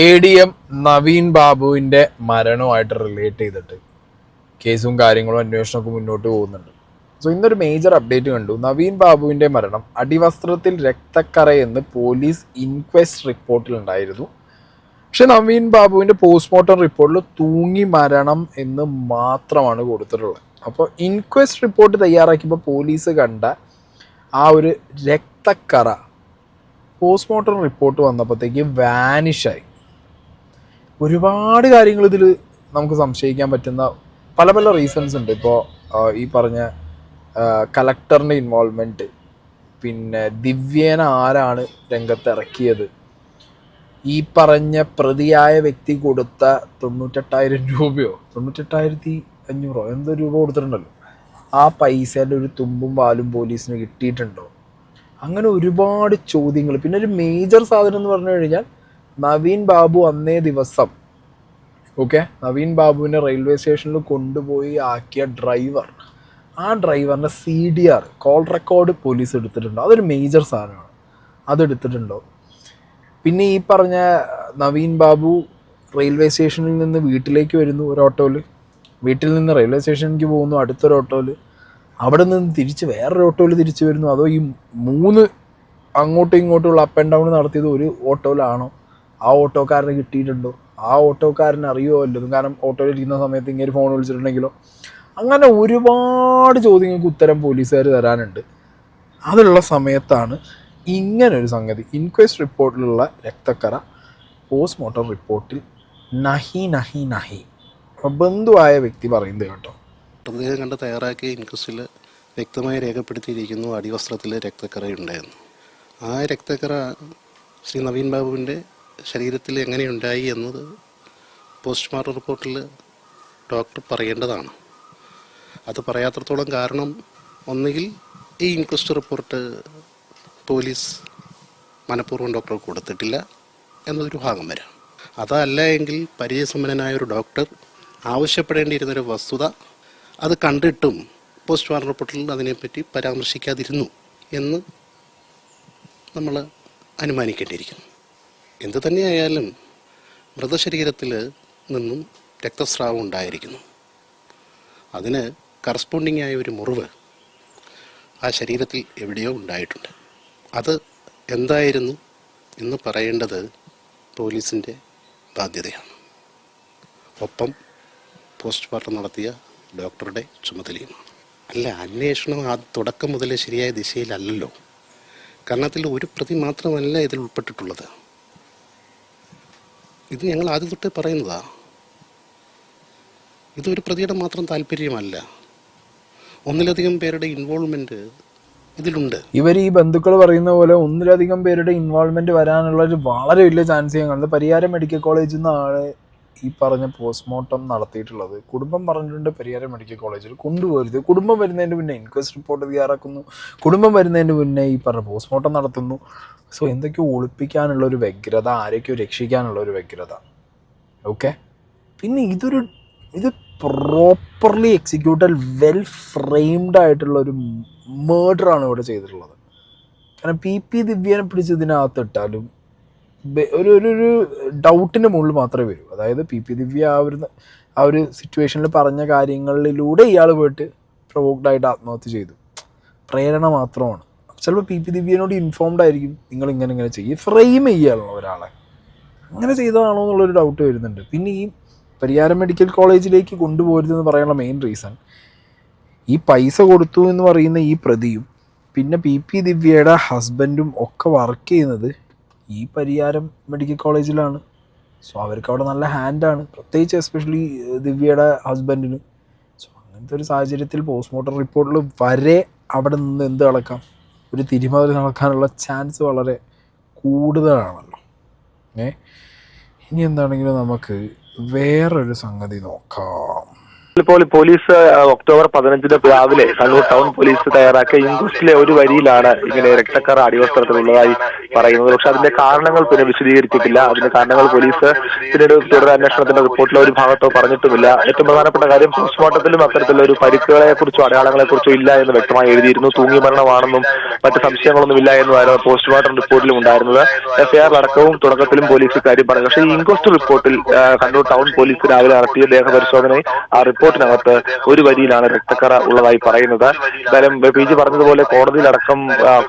A D M Naveen ബാബുവിന്റെ മരണവുമായിട്ട് relate ചെയ്തിട്ട് കേസും കാര്യങ്ങളും അന്വേഷണമൊക്കെ മുന്നോട്ട് പോകുന്നുണ്ട്. സോ ഇന്നൊരു മേജർ അപ്ഡേറ്റ് കണ്ടു. നവീൻ ബാബുവിന്റെ മരണം അടിവസ്ത്രത്തിൽ രക്തക്കറയെന്ന് പോലീസ് ഇൻക്വസ്റ്റ് റിപ്പോർട്ടിലുണ്ടായിരുന്നു പക്ഷെ നവീൻ ബാബുവിന്റെ പോസ്റ്റ്മോർട്ടം റിപ്പോർട്ടിൽ തൂങ്ങി മരണം എന്ന് മാത്രമാണ് കൊടുത്തിട്ടുള്ളത്. അപ്പോൾ ഇൻക്വസ്റ്റ് റിപ്പോർട്ട് തയ്യാറാക്കിയപ്പോൾ പോലീസ് കണ്ട ആ ഒരു രക്തക്കറ പോസ്റ്റ്മോർട്ടം റിപ്പോർട്ട് വന്നപ്പോഴത്തേക്ക് വാനിഷായി ഒരുപാട് കാര്യങ്ങൾ ഇതിൽ നമുക്ക് സംശയിക്കാൻ പറ്റുന്ന പല പല റീസൺസ് ഉണ്ട്. ഇപ്പോൾ ഈ പറഞ്ഞ കലക്ടറിന്റെ ഇൻവോൾവ്മെന്റ് പിന്നെ ദിവ്യേന ആരാണ് രംഗത്ത് ഇറക്കിയത്? ഈ പറഞ്ഞ പ്രതിയായ വ്യക്തി കൊടുത്ത തൊണ്ണൂറ്റെട്ടായിരം രൂപയോ? തൊണ്ണൂറ്റെട്ടായിരത്തി അഞ്ഞൂറോ? എന്തോ രൂപ കൊടുത്തിട്ടുണ്ടല്ലോ. ആ പൈസേന്റെ ഒരു തുമ്പും പാലും പോലീസിന് കിട്ടിയിട്ടുണ്ടോ? അങ്ങനെ ഒരുപാട് ചോദ്യങ്ങൾ. പിന്നെ ഒരു മേജർ സാധനം എന്ന് പറഞ്ഞു കഴിഞ്ഞാൽ നവീൻ ബാബു അന്നേ ദിവസം ഓക്കെ നവീൻ ബാബുവിനെ റെയിൽവേ സ്റ്റേഷനിൽ കൊണ്ടുപോയി ആക്കിയ ഡ്രൈവർ ആ ഡ്രൈവറിന്റെ C D R call record police എടുത്തിട്ടുണ്ടോ. അതൊരു മേജർ സാധനമാണ്. അതെടുത്തിട്ടുണ്ടോ? പിന്നെ ഈ പറഞ്ഞ നവീൻ ബാബു റെയിൽവേ സ്റ്റേഷനിൽ നിന്ന് വീട്ടിലേക്ക് വരുന്നു ഒരു ഓട്ടോയിൽ വീട്ടിൽ നിന്ന് റെയിൽവേ സ്റ്റേഷനിലേക്ക് പോകുന്നു അടുത്തൊരു ഓട്ടോയിൽ അവിടെ നിന്ന് തിരിച്ച് വേറൊരു ഓട്ടോയിൽ തിരിച്ചു വരുന്നു. അതോ ഈ മൂന്ന് അങ്ങോട്ടും ഇങ്ങോട്ടുമുള്ള അപ്പ് ആൻഡ് ഡൗൺ നടത്തിയത് ഒരു ഓട്ടോയിലാണോ? ആ ഓട്ടോക്കാരന് കിട്ടിയിട്ടുണ്ടോ? ആ ഓട്ടോക്കാരനെ അറിയുമോ കാരണം ഓട്ടോയിൽ ഇരിക്കുന്ന സമയത്ത് ഇങ്ങനെ ഫോൺ വിളിച്ചിട്ടുണ്ടെങ്കിലോ? അങ്ങനെ ഒരുപാട് ചോദ്യങ്ങൾക്ക് ഉത്തരം പോലീസുകാർ തരാനുണ്ട്. അതിലുള്ള സമയത്താണ് ഇങ്ങനൊരു സംഗതി. ഇൻക്വസ്റ്റ് റിപ്പോർട്ടിലുള്ള രക്തക്കറ പോസ്റ്റ്മോർട്ടം റിപ്പോർട്ടിൽ നഹി നഹി നഹി. ബന്ധുവായ വ്യക്തി പറയുന്നത് കേട്ടോ. മൃതദേഹം കണ്ട് തയ്യാറാക്കിയ ഇൻക്വസ്റ്റിൽ വ്യക്തമായി രേഖപ്പെടുത്തിയിരിക്കുന്നു അടിവസ്ത്രത്തിൽ രക്തക്കറയുണ്ടായിരുന്നു. ആ രക്തക്കറ ശ്രീ നവീൻ ബാബുവിന്റെ ശരീരത്തിൽ എങ്ങനെയുണ്ടായി എന്നത് പോസ്റ്റ്മോർട്ടം റിപ്പോർട്ടിൽ ഡോക്ടർ പറയേണ്ടതാണ്. അത് പറയാത്രത്തോളം കാരണം ഒന്നുകിൽ ഈ ഇൻക്വസ്റ്റ് റിപ്പോർട്ട് പോലീസ് മനഃപൂർവം ഡോക്ടർ കൊടുത്തിട്ടില്ല എന്നതൊരു ഭാഗം വരാം. അതല്ല എങ്കിൽ പരിചയസമ്പന്നനായ ഒരു ഡോക്ടർ ആവശ്യപ്പെടേണ്ടിയിരുന്നൊരു വസ്തുത അത് കണ്ടിട്ടും പോസ്റ്റ്മോർട്ടം റിപ്പോർട്ടിൽ അതിനെപ്പറ്റി പരാമർശിക്കാതിരുന്നു എന്ന് നമ്മൾ അനുമാനിക്കേണ്ടിയിരിക്കുന്നു. എന്തു തന്നെയായാലും മൃതശരീരത്തിൽ നിന്നും രക്തസ്രാവം ഉണ്ടായിരിക്കുന്നു. അതിന് കറസ്പോണ്ടിങ് ആയ ഒരു മുറിവ് ആ ശരീരത്തിൽ എവിടെയോ ഉണ്ടായിട്ടുണ്ട്. അത് എന്തായിരുന്നു എന്ന് പറയേണ്ടത് പോലീസിന്റെ ബാധ്യതയാണ്. ഒപ്പം പോസ്റ്റ്മോർട്ടം നടത്തിയ ഡോക്ടറുടെ ചുമതലയുമാണ് അല്ല അന്വേഷണം ആ തുടക്കം മുതലേ ശരിയായ ദിശയിലല്ലല്ലോ. കാരണത്തിൽ ഒരു പ്രതി മാത്രമല്ല ഇതിൽ ഉൾപ്പെട്ടിട്ടുള്ളത്. ഇത് ഞങ്ങൾ ആദ്യം തൊട്ടേ പറയുന്നതാ. ഇതൊരു പ്രതിയുടെ മാത്രം താല്പര്യമല്ല. ഒന്നിലധികം പേരുടെ ഇൻവോൾവ്മെന്റ് ഇതിലുണ്ട്. ഇവർ ഈ ബന്ധുക്കൾ പറയുന്ന പോലെ ഒന്നിലധികം പേരുടെ ഇൻവോൾവ്മെന്റ് വരാനുള്ള ഒരു വളരെ വലിയ ചാൻസ് ഞാൻ പരിയാരം മെഡിക്കൽ കോളേജിൽ നിന്നാണ് ഈ പറഞ്ഞ പോസ്റ്റ്മോർട്ടം നടത്തിയിട്ടുള്ളത്. കുടുംബം പറഞ്ഞിട്ടുണ്ട് പെരിയാർ മെഡിക്കൽ കോളേജിൽ കൊണ്ടുപോകരുത് കുടുംബം വരുന്നതിന് മുന്നേ ഇൻക്വസ്റ്റ് റിപ്പോർട്ട് തയ്യാറാക്കുന്നു. കുടുംബം വരുന്നതിന് മുന്നേ ഈ പറഞ്ഞ പോസ്റ്റ്മോർട്ടം നടത്തുന്നു. സോ എന്തൊക്കെയോ ഒളിപ്പിക്കാനുള്ള ഒരു വ്യഗ്രത ആരൊക്കെയോ രക്ഷിക്കാനുള്ള ഒരു വ്യഗ്രത. ഓക്കെ പിന്നെ ഇതൊരു ഇത് പ്രോപ്പർലി എക്സിക്യൂട്ടഡ് വെൽ ഫ്രെയിംഡ് ആയിട്ടുള്ള ഒരു മേർഡറാണ് ഇവിടെ ചെയ്തിട്ടുള്ളത്. കാരണം പി പി ദിവ്യനെ പിടിച്ച് ഇതിനകത്ത് ഇട്ടാലും ബെ- ഒരു ഒരു ഒരു ഡൗട്ടിന്റെ മുകളിൽ മാത്രമേ വരൂ. അതായത് പി. പി. ദിവ്യ ആ ഒരു ആ ഒരു സിറ്റുവേഷനിൽ പറഞ്ഞ കാര്യങ്ങളിലൂടെ ഇയാൾ പോയിട്ട് പ്രൊവോക്ഡ് ആയിട്ട് ആത്മഹത്യ ചെയ്തു. പ്രേരണ മാത്രമാണ്. ചിലപ്പോൾ പി. പി. ദിവ്യനോട് ഇൻഫോംഡ് ആയിരിക്കും. നിങ്ങൾ ഇങ്ങനെ ഇങ്ങനെ ചെയ്യും. ഫ്രെയിം ചെയ്യാനുള്ള ഒരാളെ. അങ്ങനെ ചെയ്തതാണോ എന്നുള്ളൊരു ഡൗട്ട് വരുന്നുണ്ട്. പിന്നെ ഈ പരിയാരം മെഡിക്കൽ കോളേജിലേക്ക് കൊണ്ടുപോരുതെന്ന് പറയാനുള്ള മെയിൻ റീസൺ ഈ പൈസ കൊടുത്തു എന്ന് പറയുന്ന ഈ പ്രതിയും പിന്നെ പി. പി. ദിവ്യയുടെ ഹസ്ബൻഡും ഒക്കെ വർക്ക് ചെയ്യുന്നത് ഈ പരിയാരം മെഡിക്കൽ കോളേജിലാണ്. സോ അവർക്ക് അവിടെ നല്ല ഹാൻഡാണ് പ്രത്യേകിച്ച് എസ്പെഷ്യലി ദിവ്യയുടെ ഹസ്ബൻഡിന് സോ അങ്ങനത്തെ ഒരു സാഹചര്യത്തിൽ പോസ്റ്റ്മോർട്ടം റിപ്പോർട്ടിൽ വരെ അവിടെ നിന്ന് എന്ത് നടക്കാം ഒരു തിരിമറി നടക്കാനുള്ള ചാൻസ് വളരെ കൂടുതലാണല്ലോ. ഏ? ഇനി എന്താണെങ്കിലും നമുക്ക് വേറൊരു സംഗതി നോക്കാം. ഇപ്പോൾ പോലീസ് ഒക്ടോബർ പതിനഞ്ചിന് രാവിലെ കണ്ണൂർ ടൗൺ പോലീസ് തയ്യാറാക്കിയ ഇൻക്വസ്റ്റിലെ ഒരു വരിയിലാണ് ഇങ്ങനെ രക്തക്കറ അടിവസ്ത്രത്തിലുള്ളതായി പറയുന്നത്. പക്ഷെ അതിന്റെ കാരണങ്ങൾ പിന്നെ വിശദീകരിച്ചിട്ടില്ല. അതിന്റെ കാരണങ്ങൾ പോലീസ് പിന്നീട് തുടർ അന്വേഷണത്തിന്റെ റിപ്പോർട്ടിലെ ഒരു ഭാഗത്തോ പറഞ്ഞിട്ടുമില്ല. ഏറ്റവും പ്രധാനപ്പെട്ട കാര്യം പോസ്റ്റ്മോർട്ടത്തിലും അത്തരത്തിലുള്ള ഒരു പരിക്കുകളെ കുറിച്ചോ അടയാളങ്ങളെ കുറിച്ചോ ഇല്ല എന്ന് വ്യക്തമായി എഴുതിയിരുന്നു. തൂങ്ങി മരണമാണെന്നും മറ്റ് സംശയങ്ങളൊന്നും ഇല്ല എന്നുമായിരുന്നു പോസ്റ്റ്മോർട്ടം റിപ്പോർട്ടിലും ഉണ്ടായിരുന്നത്. എഫ്ഐആർ അടക്കവും തുടക്കത്തിലും പോലീസ് കാര്യം പറഞ്ഞു. പക്ഷേ ഈ ഇൻക്വസ്റ്റ് റിപ്പോർട്ടിൽ കണ്ണൂർ ടൗൺ പോലീസ് രാവിലെ നടത്തിയ ദേഹപരിശോധനയെ ആ റിപ്പോർട്ടിനകത്ത് ഒരു വരിയിലാണ് രക്തക്കറ ഉള്ളതായി പറയുന്നത്. എന്തായാലും പി ജി പറഞ്ഞതുപോലെ കോടതിയിലടക്കം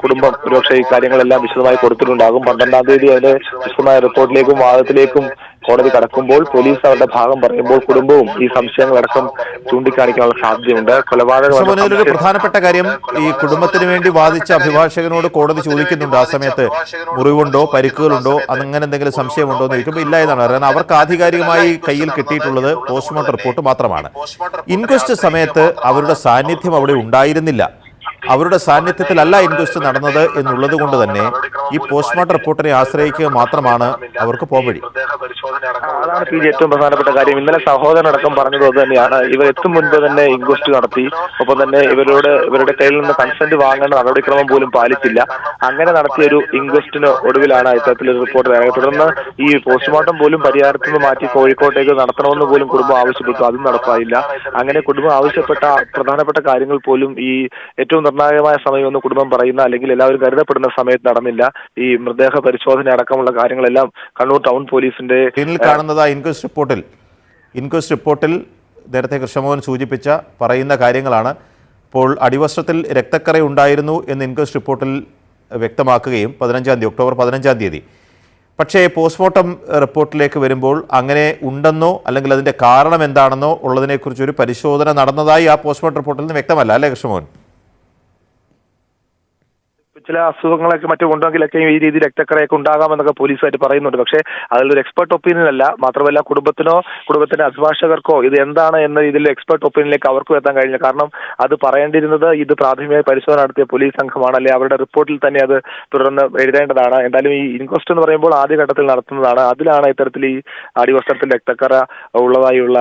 കുടുംബം ഒരുപക്ഷെ ഈ കാര്യങ്ങളെല്ലാം വിശദമായി കൊടുത്തിട്ടുണ്ടാകും. പന്ത്രണ്ടാം തീയതി അതിന്റെ വിശദമായ റിപ്പോർട്ടിലേക്കും വാദത്തിലേക്കും കോടതി കടക്കുമ്പോൾ പോലീസ് അവരുടെ ഭാഗം പറയുമ്പോൾ കുടുംബവും ഈ സംശയങ്ങളടക്കം ചൂണ്ടിക്കാണിക്കാനുള്ള സാധ്യതയുണ്ട്. കൊലപാതകം പ്രധാനപ്പെട്ട കാര്യം ഈ കുടുംബത്തിന് വേണ്ടി വാദിച്ച അഭിഭാഷകനോട് കോടതി ചോദിക്കുന്നുണ്ട്. ആ സമയത്ത് മുറിവുണ്ടോ പരിക്കുകളുണ്ടോ അങ്ങനെ എന്തെങ്കിലും സംശയമുണ്ടോ എന്ന് ചോദിക്കുമ്പോൾ ഇല്ല എന്നാണ്. കാരണം അവർക്ക് ആധികാരികമായി കയ്യിൽ കിട്ടിയിട്ടുള്ളത് പോസ്റ്റ്മോർട്ടം റിപ്പോർട്ട് മാത്രമാണ്. ഇൻക്വസ്റ്റ് സമയത്ത് അവരുടെ സാന്നിധ്യം അവിടെ ഉണ്ടായിരുന്നില്ല. അവരുടെ സാന്നിധ്യത്തിലല്ല ഇൻക്വസ്റ്റ് നടന്നത് എന്നുള്ളത് കൊണ്ട് തന്നെ ഈ പോസ്റ്റ്മോർട്ടം റിപ്പോർട്ടിനെ ആശ്രയിക്കുക മാത്രമാണ് അവർക്ക് പോംവഴി. അതാണ് പി ഏറ്റവും പ്രധാനപ്പെട്ട കാര്യം. ഇന്നലെ സഹോദരനടക്കം പറഞ്ഞത് അത് തന്നെയാണ്. ഇവർ എത്തും മുൻപ് തന്നെ ഇൻക്വസ്റ്റ് നടത്തി. ഒപ്പം തന്നെ ഇവരോട് ഇവരുടെ കയ്യിൽ നിന്ന് കൺസെന്റ് വാങ്ങേണ്ട നടപടിക്രമം പോലും പാലിച്ചില്ല. അങ്ങനെ നടത്തിയ ഒരു ഇൻക്വസ്റ്റിന് ഒടുവിലാണ് ഇത്തരത്തിലൊരു റിപ്പോർട്ട് തുടർന്ന് ഈ പോസ്റ്റ്മോർട്ടം പോലും പരിഹാരത്തിൽ നിന്ന് മാറ്റി കോഴിക്കോട്ടേക്ക് നടത്തണമെന്ന് പോലും കുടുംബം ആവശ്യപ്പെട്ടു. അതും നടപ്പായില്ല. അങ്ങനെ കുടുംബം ആവശ്യപ്പെട്ട പ്രധാനപ്പെട്ട കാര്യങ്ങൾ പോലും ഈ ഏറ്റവും നിർണായകമായ സമയമെന്ന് കുടുംബം പറയുന്ന അല്ലെങ്കിൽ എല്ലാവരും കരുതപ്പെടുന്ന സമയത്ത് നടന്നില്ല. ഈ മൃതദേഹ പരിശോധന അടക്കമുള്ള കാര്യങ്ങളെല്ലാം കണ്ണൂർ ടൗൺ പോലീസിന്റെ കാണുന്നത് ഇൻക്വസ്റ്റ് റിപ്പോർട്ടിൽ. ഇൻക്വസ്റ്റ് റിപ്പോർട്ടിൽ നേരത്തെ കൃഷ്ണമോഹൻ സൂചിപ്പിച്ച പറയുന്ന കാര്യങ്ങളാണ്. ഇപ്പോൾ അടിവസ്ത്രത്തിൽ രക്തക്കറ ഉണ്ടായിരുന്നു എന്ന് ഇൻക്വസ്റ്റ് റിപ്പോർട്ടിൽ വ്യക്തമാക്കുകയും പതിനഞ്ചാം തീയതി ഒക്ടോബർ പതിനഞ്ചാം തീയതി. പക്ഷേ പോസ്റ്റ്മോർട്ടം റിപ്പോർട്ടിലേക്ക് വരുമ്പോൾ അങ്ങനെ ഉണ്ടെന്നോ അല്ലെങ്കിൽ അതിന്റെ കാരണം എന്താണെന്നോ ഉള്ളതിനെക്കുറിച്ച് ഒരു പരിശോധന നടന്നതായി ആ പോസ്റ്റ്മോർട്ടം റിപ്പോർട്ടിൽ നിന്ന് വ്യക്തമല്ല അല്ലേ കൃഷ്ണമോഹൻ? ചില അസുഖങ്ങളൊക്കെ മറ്റും ഉണ്ടെങ്കിലൊക്കെ ഈ രീതിയിൽ രക്തക്കറയൊക്കെ ഉണ്ടാകാമെന്നൊക്കെ പോലീസുമായിട്ട് പറയുന്നുണ്ട്. പക്ഷേ അതിലൊരു എക്സ്പെർട്ട് ഒപ്പീനിയൻ അല്ല. മാത്രമല്ല കുടുംബത്തിനോ കുടുംബത്തിന്റെ അഭിഭാഷകർക്കോ ഇത് എന്താണ് എന്ന രീതിയിൽ എക്സ്പെർട്ട് ഒപ്പീനിയനിലേക്ക് അവർക്കും എത്താൻ കഴിഞ്ഞില്ല. കാരണം അത് പറയേണ്ടിയിരുന്നത് ഇത് പ്രാഥമിക പരിശോധന നടത്തിയ പോലീസ് സംഘമാണ്. അല്ലെ അവരുടെ റിപ്പോർട്ടിൽ തന്നെ അത് തുടർന്ന് എഴുതേണ്ടതാണ്. എന്തായാലും ഈ ഇൻക്വസ്റ്റ് എന്ന് പറയുമ്പോൾ ആദ്യ ഘട്ടത്തിൽ നടത്തുന്നതാണ്. അതിലാണ് ഇത്തരത്തിൽ ഈ അടിവസ്ത്രത്തിൽ രക്തക്കറ ഉള്ളതായുള്ള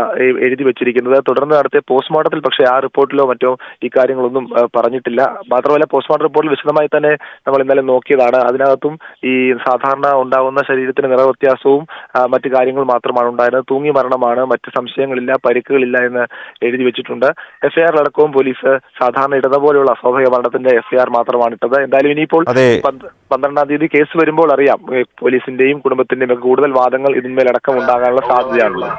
എഴുതി വെച്ചിരിക്കുന്നത്. തുടർന്ന് നടത്തിയ പോസ്റ്റ്മോർട്ടത്തിൽ പക്ഷേ ആ റിപ്പോർട്ടിലോ മറ്റോ ഇക്കാര്യങ്ങളൊന്നും കാര്യങ്ങളൊന്നും പറഞ്ഞിട്ടില്ല. മാത്രമല്ല പോസ്റ്റ്മോർട്ടം റിപ്പോർട്ടിൽ വിശദമായി തന്നെ നമ്മൾ ഇന്നലെ നോക്കിയതാണ്. അതിനകത്തും ഈ സാധാരണ ഉണ്ടാകുന്ന ശരീരത്തിന് നിറവ്യത്യാസവും മറ്റ് കാര്യങ്ങൾ മാത്രമാണ് ഉണ്ടായിരുന്നത്. തൂങ്ങി മരണമാണ് മറ്റ് സംശയങ്ങളില്ല പരിക്കുകളില്ല എന്ന് എഴുതി വെച്ചിട്ടുണ്ട്. എഫ്ഐആർ അടക്കവും പോലീസ് സാധാരണ ഇടത പോലെയുള്ള അസ്വാഭാവിക മരണത്തിന്റെ എഫ്ഐആർ മാത്രമാണ് ഇട്ടത്. എന്തായാലും ഇനിയിപ്പോൾ പന്ത്രണ്ടാം തീയതി കേസ് വരുമ്പോൾ അറിയാം. പോലീസിന്റെയും കുടുംബത്തിന്റെയും ഒക്കെ കൂടുതൽ വാദങ്ങൾ ഇതിന്മേലടക്കം ഉണ്ടാകാനുള്ള സാധ്യതയാണുള്ളത്.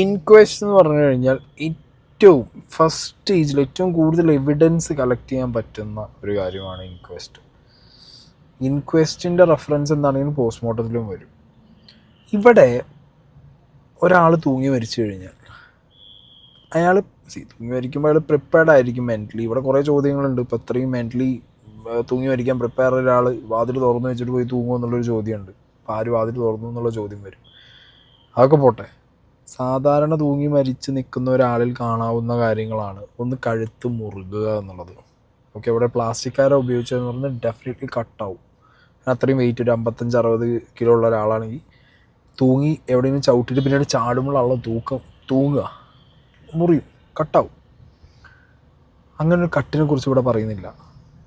ഇൻക്വസ്റ്റ് എന്ന് പറഞ്ഞു കഴിഞ്ഞാൽ ഏറ്റവും ഫസ്റ്റ് സ്റ്റേജിൽ ഏറ്റവും കൂടുതൽ എവിഡൻസ് കളക്ട് ചെയ്യാൻ പറ്റുന്ന ഒരു കാര്യമാണ് ഇൻക്വസ്റ്റ് ഇൻക്വസ്റ്റിന്റെ റെഫറൻസ് എന്താണെങ്കിലും പോസ്റ്റ്മോർട്ടത്തിലും വരും. ഇവിടെ ഒരാൾ തൂങ്ങി മരിച്ചു കഴിഞ്ഞാൽ അയാൾ തൂങ്ങി മരിക്കുമ്പോൾ അയാൾ പ്രിപ്പയർഡ് ആയിരിക്കും മെന്റലി ഇവിടെ കുറേ ചോദ്യങ്ങളുണ്ട്. ഇപ്പോൾ അത്രയും മെന്റലി തൂങ്ങി മരിക്കാൻ പ്രിപ്പയർ ഒരാൾ വാതിൽ തുറന്നു വെച്ചിട്ട് പോയി തൂങ്ങുമോ എന്നുള്ളൊരു ചോദ്യമുണ്ട്. അപ്പോൾ ആര് വാതിൽ തുറന്നു എന്നുള്ള ചോദ്യം വരും. അതൊക്കെ പോട്ടെ. സാധാരണ തൂങ്ങി മരിച്ച് നിൽക്കുന്ന ഒരാളിൽ കാണാവുന്ന കാര്യങ്ങളാണ്. ഒന്ന് കഴുത്ത് മുറുകുക എന്നുള്ളത്. ഓക്കെ ഇവിടെ പ്ലാസ്റ്റിക് കാര ഉപയോഗിച്ചതെന്ന് പറഞ്ഞാൽ ഡെഫിനറ്റ്ലി കട്ടാവും അത്രയും വെയിറ്റ് ഒരു അമ്പത്തഞ്ച് അറുപത് കിലോ ഉള്ള ഒരാളാണെങ്കിൽ തൂങ്ങി എവിടെയെങ്കിലും ചവിട്ടിയിട്ട് പിന്നീട് ചാടുമ്പോൾ ആളുടെ തൂക്കം തൂങ്ങുക മുറിയും കട്ടാവും അങ്ങനെ ഒരു കട്ടിനെ കുറിച്ച് ഇവിടെ പറയുന്നില്ല.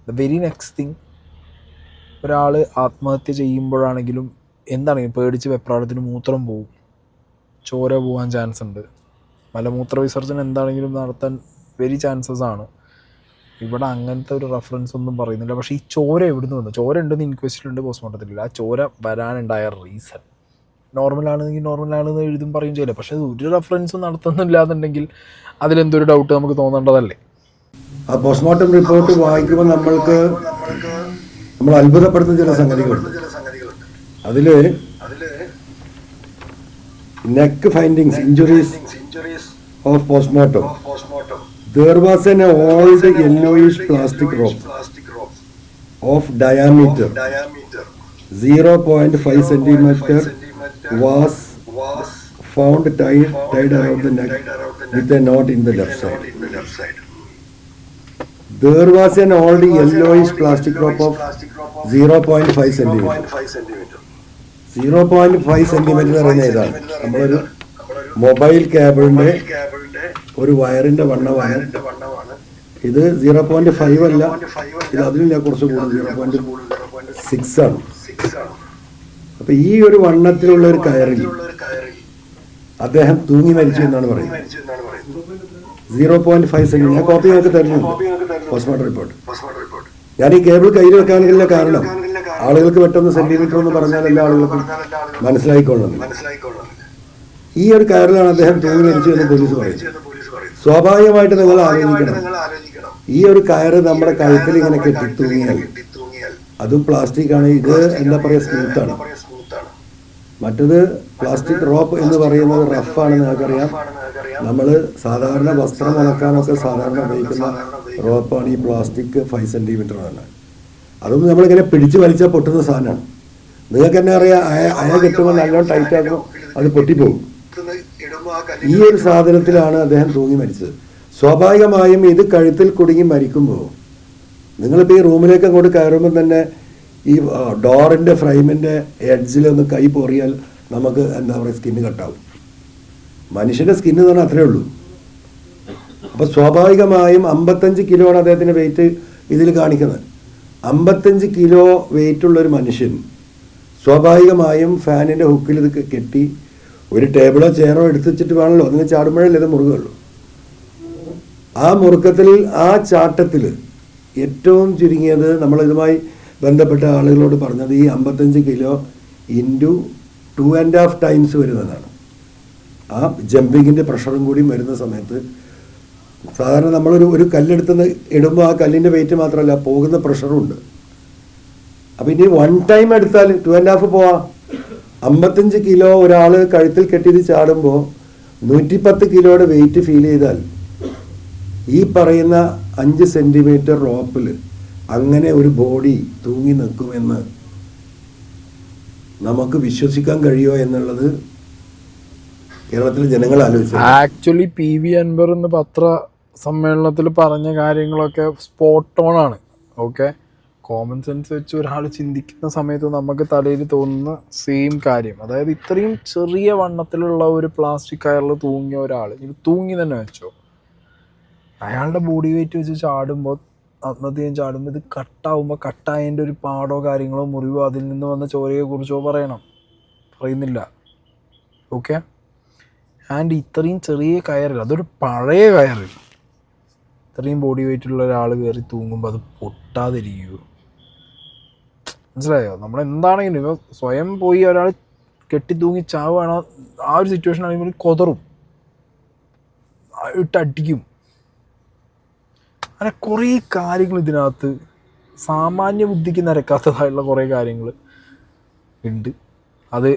ദ വെരി നെക്സ്റ്റ് തിങ് ഒരാൾ ആത്മഹത്യ ചെയ്യുമ്പോഴാണെങ്കിലും എന്താണെങ്കിലും പേടിച്ച് വെപ്രാളത്തിന് മൂത്രം പോവും? ചോര പോകാൻ ചാൻസ് ഉണ്ട്. മലമൂത്ര വിസർജനം എന്താണെങ്കിലും നടത്താൻ വെരി ചാൻസസ് ആണ്. ഇവിടെ അങ്ങനത്തെ ഒരു റെഫറൻസ് ഒന്നും പറയുന്നില്ല. പക്ഷേ ഈ ചോര എവിടുന്ന് വന്നു? ചോര ഉണ്ടെന്ന് ഇൻക്വസ്റ്റിലുണ്ട് പോസ്റ്റ്മോർട്ടത്തിലില്ല ആ ചോര വരാനുണ്ടായ റീസൺ നോർമൽ ആണെങ്കിൽ നോർമൽ ആണെന്ന് എഴുതും പറയും ചെയ്യില്ല. പക്ഷേ ഒരു റെഫറൻസും നടത്തുന്നില്ല എന്നുണ്ടെങ്കിൽ അതിലെന്തൊരു ഡൗട്ട് നമുക്ക് തോന്നേണ്ടതല്ലേ? ആ പോസ്റ്റ്മോർട്ടം റിപ്പോർട്ട് വായിക്കുമ്പോൾ നമ്മൾക്ക് നമ്മൾ അത്ഭുതപ്പെടുത്തുന്ന ചില സംഗതികളുണ്ട്. neck findings, neck injuries, findings, injuries of postmortem. Of. There was an old an yellowish old plastic, yellowish rope, plastic rope of diameter, of diameter 0.5, 0.5 centimeter, was, was found tied, found tied, around, the neck, neck with a knot in the left side. The left side. There was an old yellowish, plastic rope of, plastic rope of 0.5, 0.5 centimeter. 0.5 centimetre എന്ന് പറയുന്നത് ഏതാണ് നമ്മളൊരു mobile കേബിളിന്റെ ഒരു വയറിന്റെ വണ്ണമാണ്. ഇത് zero point five അല്ല. ഇത് അതിലില്ല കുറച്ച് കൂടുതൽ സീറോ പോയിന്റ് സിക്സ് ആണ്. അപ്പൊ ഈ ഒരു വണ്ണത്തിലുള്ള ഒരു കയറിൽ അദ്ദേഹം തൂങ്ങി മരിച്ചു എന്നാണ് പറയുന്നത്. സീറോ പോയിന്റ് ഫൈവ് സെക്കൻഡ് ഞാൻ കോപ്പി നിങ്ങൾക്ക് തരുന്നുണ്ട്. പോസ്റ്റ്മോർട്ടം റിപ്പോർട്ട് ഞാൻ ഈ കേബിൾ കയ്യിൽ വെക്കാനുള്ള കാരണം ആളുകൾക്ക് പെട്ടെന്ന് സെന്റിമീറ്റർ എന്ന് പറഞ്ഞാൽ എല്ലാ ആളുകൾക്കും മനസ്സിലായിക്കൊള്ളുന്നു ഈ ഒരു കയറിലാണ് അദ്ദേഹം തൂങ്ങി മരിച്ചു എന്ന് പോലീസ് പറയുന്നത്. സ്വാഭാവികമായിട്ട് നിങ്ങൾ ആലോചിക്കണം. ഈ ഒരു കയർ നമ്മുടെ കഴുത്തിൽ ഇങ്ങനെ കെട്ടി തൂങ്ങിയാൽ അതും പ്ലാസ്റ്റിക് ആണ്. ഇത് എന്താ പറയുക സ്മൂത്താണ് മറ്റത് പ്ലാസ്റ്റിക് റോപ്പ് എന്ന് പറയുന്നത് റഫാണ് നിങ്ങൾക്കറിയാം നമ്മൾ സാധാരണ വസ്ത്രം ഉണക്കാനൊക്കെ സാധാരണ ഉപയോഗിക്കുന്ന റോപ്പാണ് ഈ പ്ലാസ്റ്റിക് ഫൈവ് സെന്റിമീറ്റർ തന്നെ അതൊന്നും നമ്മളിങ്ങനെ പിടിച്ച് വലിച്ചാൽ പൊട്ടുന്ന സാധനമാണ്. നിങ്ങൾക്ക് തന്നെ അറിയാം അയ കെട്ടുമ്പോൾ നല്ലോണം ടൈറ്റ് ആക്കും അത് പൊട്ടിപ്പോകും ഈ ഒരു സാധനത്തിലാണ് അദ്ദേഹം തൂങ്ങി മരിച്ചത്. സ്വാഭാവികമായും ഇത് കഴുത്തിൽ കുടുങ്ങി മരിക്കുമ്പോൾ നിങ്ങളിപ്പോൾ ഈ റൂമിലേക്ക് അങ്ങോട്ട് കയറുമ്പോൾ തന്നെ ഈ ഡോറിന്റെ ഫ്രെയിമിന്റെ എഡ്ജിലൊന്ന് കൈ പൊറിയാൽ നമുക്ക് എന്താ പറയുക സ്കിന്ന് കട്ടാവും. മനുഷ്യന്റെ സ്കിന്ന് എന്ന് പറഞ്ഞാൽ അത്രേ ഉള്ളൂ. അപ്പോൾ സ്വാഭാവികമായും അമ്പത്തഞ്ച് കിലോ ആണ് അദ്ദേഹത്തിന്റെ വെയിറ്റ് ഇതിൽ കാണിക്കുന്നത്. അമ്പത്തഞ്ച് കിലോ വെയിറ്റ് ഉള്ള ഒരു മനുഷ്യൻ സ്വാഭാവികമായും ഫാനിന്റെ ഹുക്കിൽ ഇത് കെട്ടി ഒരു ടേബിളോ ചെയറോ എടുത്ത് വെച്ചിട്ട് വേണമല്ലോ നിങ്ങൾ ചാടുമ്പോഴല്ലേ ഇത് മുറുകുള്ളൂ ആ മുറുക്കത്തിൽ ആ ചാട്ടത്തിൽ ഏറ്റവും ചുരുങ്ങിയത് നമ്മൾ ഇതുമായി ബന്ധപ്പെട്ട ആളുകളോട് പറഞ്ഞത് ഈ അമ്പത്തഞ്ച് kilo into two and half times വരുന്നതാണ്. ആ ജമ്പിങ്ങിന്റെ പ്രഷറും കൂടി വരുന്ന സമയത്ത് സാധാരണ നമ്മളൊരു ഒരു കല്ലെടുത്ത് ഇടുമ്പോൾ ആ കല്ലിന്റെ വെയിറ്റ് മാത്രമല്ല പോകുന്ന പ്രഷറും ഉണ്ട്. അപ്പം ഇനി വൺ ടൈം എടുത്താൽ ടു ആൻഡ് ഹാഫ് പോവാം. അമ്പത്തഞ്ച് കിലോ ഒരാൾ കഴുത്തിൽ കെട്ടിയത് ചാടുമ്പോൾ നൂറ്റിപ്പത്ത് കിലോയുടെ വെയിറ്റ് ഫീൽ ചെയ്താൽ ഈ പറയുന്ന അഞ്ച് സെന്റിമീറ്റർ റോപ്പിൽ അങ്ങനെ ഒരു ബോഡി തൂങ്ങി നിൽക്കുമെന്ന് നമുക്ക് വിശ്വസിക്കാൻ കഴിയുമോ എന്നുള്ളത് കേരളത്തിലെ ജനങ്ങൾ ആലോചിച്ചു. ആക്ച്വലി പി വി അൻവർ എന്ന് പത്ര സമ്മേളനത്തിൽ പറഞ്ഞ കാര്യങ്ങളൊക്കെ സ്പോട്ട് ഓൺ ആണ്. ഓക്കെ കോമൺ സെൻസ് വെച്ച് ഒരാൾ ചിന്തിക്കുന്ന സമയത്ത് നമുക്ക് തലയിൽ തോന്നുന്ന സെയിം കാര്യം. അതായത് ഇത്രയും ചെറിയ വണ്ണത്തിലുള്ള ഒരു പ്ലാസ്റ്റിക് കയറിൽ തൂങ്ങിയ ഒരാൾ ഇത് തൂങ്ങി തന്നെ വെച്ചോ. അയാളുടെ ബോഡി വെയിറ്റ് വെച്ച് ചാടുമ്പോൾ ആത്മഹത്യം ചാടുമ്പോൾ ഇത് കട്ടാവുമ്പോൾ കട്ടായതിന്റെ ഒരു പാടോ കാര്യങ്ങളോ മുറിവോ അതിൽ നിന്ന് വന്ന ചോരയെ കുറിച്ചോ പറയണം. പറയുന്നില്ല. ഓക്കെ ആൻഡ് ഇത്രയും ചെറിയ കയറിൽ അതൊരു പഴയ കയറിൽ ഇത്രയും ബോഡി വെയിറ്റുള്ള ഒരാൾ കയറി തൂങ്ങുമ്പോൾ അത് പൊട്ടാതിരിക്കുമോ മനസ്സിലായോ? നമ്മൾ എന്താണെങ്കിലും ഇപ്പോൾ സ്വയം പോയി ഒരാൾ കെട്ടി തൂങ്ങി ചാവുകയാണോ? ആ ഒരു സിറ്റുവേഷൻ ആണെങ്കിൽ കൊതറും. ഇട്ടടിക്കും അങ്ങനെ കുറേ കാര്യങ്ങൾ ഇതിനകത്ത് സാമാന്യ ബുദ്ധിക്ക് നിരക്കാത്തതായുള്ള കുറേ കാര്യങ്ങൾ ഉണ്ട്. അത്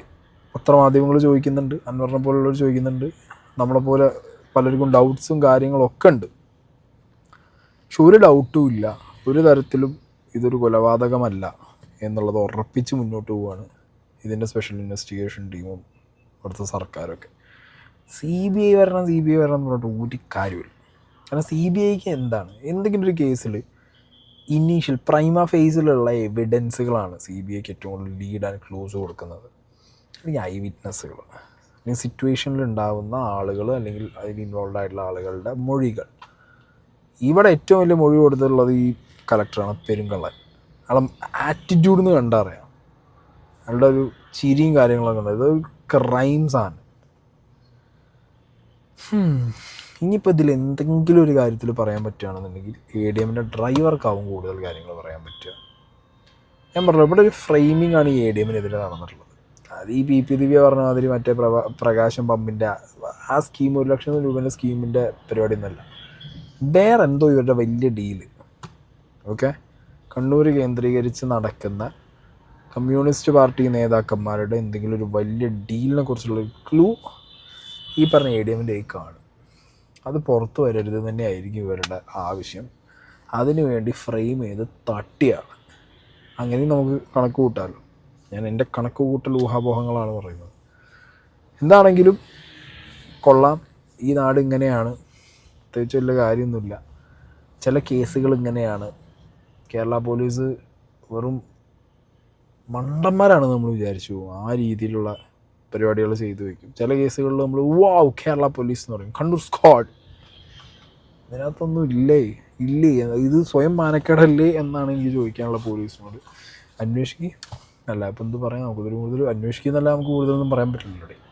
പത്രമാധ്യമങ്ങൾ ചോദിക്കുന്നുണ്ട് അൻവറിനെ പോലുള്ളവർ ചോദിക്കുന്നുണ്ട്. നമ്മളെപ്പോലെ പലർക്കും ഡൗട്ട്സും കാര്യങ്ങളൊക്കെ ഉണ്ട്. പക്ഷെ ഒരു ഡൗട്ടും ഇല്ല. ഒരു തരത്തിലും ഇതൊരു കൊലപാതകമല്ല എന്നുള്ളത് ഉറപ്പിച്ച് മുന്നോട്ട് പോവാണ് ഇതിന്റെ സ്പെഷ്യൽ ഇൻവെസ്റ്റിഗേഷൻ ടീമും അവിടുത്തെ സർക്കാരൊക്കെ. സി ബി ഐ വരണം സി ബി ഐ വരണം എന്ന് പറഞ്ഞിട്ട് ഒരു കാര്യമില്ല കാരണം സി ബി ഐക്ക് എന്താണ്? എന്തെങ്കിലും ഒരു കേസിൽ ഇനീഷ്യൽ പ്രൈമ ഫേസിലുള്ള എവിഡൻസുകളാണ് സി ബി ഐക്ക് ഏറ്റവും കൂടുതൽ ലീഡ് ആൻഡ് ക്ലൂസ് കൊടുക്കുന്നത്. അല്ലെങ്കിൽ ഐ വിറ്റ്നസ്സുകൾ അല്ലെങ്കിൽ സിറ്റുവേഷനിൽ ഉണ്ടാകുന്ന ആളുകൾ അല്ലെങ്കിൽ അതിൽ ഇൻവോൾവ് ആയിട്ടുള്ള ആളുകളുടെ മൊഴികൾ. ഇവിടെ ഏറ്റവും വലിയ മൊഴി കൊടുത്തിട്ടുള്ളത് ഈ കലക്ടറാണ് പെരുങ്കള്ളൻ. അയാളെ ആറ്റിറ്റ്യൂഡ് എന്ന് കണ്ടറിയാം അയാളുടെ ഒരു ചിരിയും കാര്യങ്ങളൊക്കെ ഉണ്ട്. ഇതൊരു ക്രൈംസ് ആണ് ഇനിയിപ്പോൾ ഇതിൽ എന്തെങ്കിലും ഒരു കാര്യത്തിൽ പറയാൻ പറ്റുകയാണെന്നുണ്ടെങ്കിൽ എ ഡി എമ്മിന്റെ ഡ്രൈവർക്കാവും കൂടുതൽ കാര്യങ്ങൾ പറയാൻ പറ്റുക. ഞാൻ പറഞ്ഞു ഇവിടെ ഒരു ഫ്രെയിമിംഗ് ആണ് ഈ എ ഡി എമ്മിനെതിരെ നടന്നിട്ടുള്ളത്. അത് ഈ പി പി ദിവ്യ പറഞ്ഞ മാതിരി മറ്റേ പ്രകാശം പമ്പിന്റെ ആ സ്കീം ഒരു ലക്ഷം രൂപേന്റെ സ്കീമിന്റെ പരിപാടി വേറെ എന്തോ ഇവരുടെ വലിയ ഡീൽ ഓക്കെ കണ്ണൂർ കേന്ദ്രീകരിച്ച് നടക്കുന്ന കമ്മ്യൂണിസ്റ്റ് പാർട്ടി നേതാക്കന്മാരുടെ എന്തെങ്കിലും ഒരു വലിയ ഡീലിനെ കുറിച്ചുള്ള ക്ലൂ ഈ പറഞ്ഞ എ ഡി എമ്മിന്റെ കാണും. അത് പുറത്തു വരരുത് തന്നെയായിരിക്കും ഇവരുടെ ആവശ്യം. അതിനുവേണ്ടി ഫ്രെയിം ചെയ്ത് തട്ടിയാണ് അങ്ങനെയും നമുക്ക് കണക്ക് കൂട്ടാമല്ലോ ഞാൻ എന്റെ കണക്ക് കൂട്ടൽ ഊഹാപോഹങ്ങളാണ് പറയുന്നത്. എന്താണെങ്കിലും കൊള്ളാം. ഈ നാട് ഇങ്ങനെയാണ്. പ്രത്യേകിച്ച് വലിയ കാര്യമൊന്നുമില്ല. ചില കേസുകൾ ഇങ്ങനെയാണ്. കേരള പോലീസ് വെറും മണ്ടന്മാരാണ് നമ്മൾ വിചാരിച്ചു. ആ രീതിയിലുള്ള പരിപാടികൾ ചെയ്തു വെക്കും. ചില കേസുകളിൽ നമ്മൾ വാ കേരള പോലീസ് എന്ന് പറയും. കണ്ണൂർ സ്ക്വാഡ്. അതിനകത്തൊന്നും ഇല്ലേ? ഇല്ലേ? ഇത് സ്വയം മാനക്കേടല്ലേ എന്നാണ് എനിക്ക് ചോദിക്കാനുള്ള പോലീസിനോട്. അന്വേഷിക്കുക അല്ല ഇപ്പം എന്ത് പറയാം? നമുക്ക് ഇതിൽ കൂടുതൽ അന്വേഷിക്കുന്നല്ല നമുക്ക് കൂടുതലൊന്നും പറയാൻ പറ്റില്ലല്ലോ.